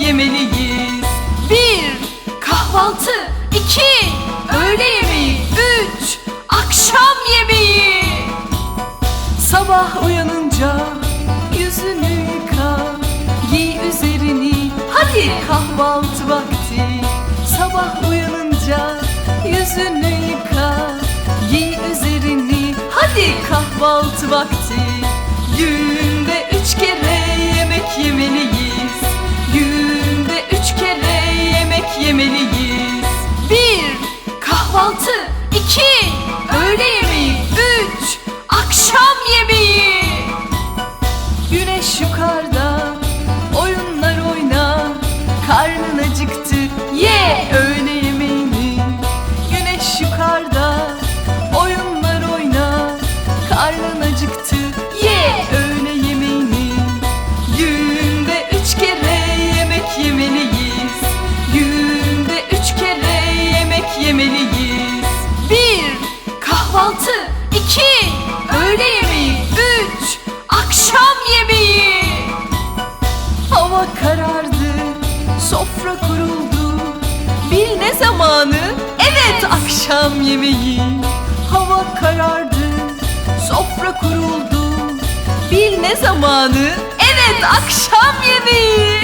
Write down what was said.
yemeliyiz. Bir, kahvaltı. iki öğle yemeği. Üç, akşam yemeği. Sabah uyanınca yüzünü yıka, giy üzerini. Hadi kahvaltı vakti. Sabah uyanınca yüzünü yıka, giy üzerini. Hadi kahvaltı vakti. Yürü. Acıktı. Ye öğle yemeğini Günde üç kere yemek yemeliyiz. Günde üç kere yemek yemeliyiz. 1 Kahvaltı. 2 Öğle yemeği. 3 Akşam yemeği. Hava karardı, sofra kuruldu. Bil ne zamanı? Evet, akşam yemeği. Hava karardı, sofra kuruldu. Bil ne zamanı? Evet, akşam yemeği.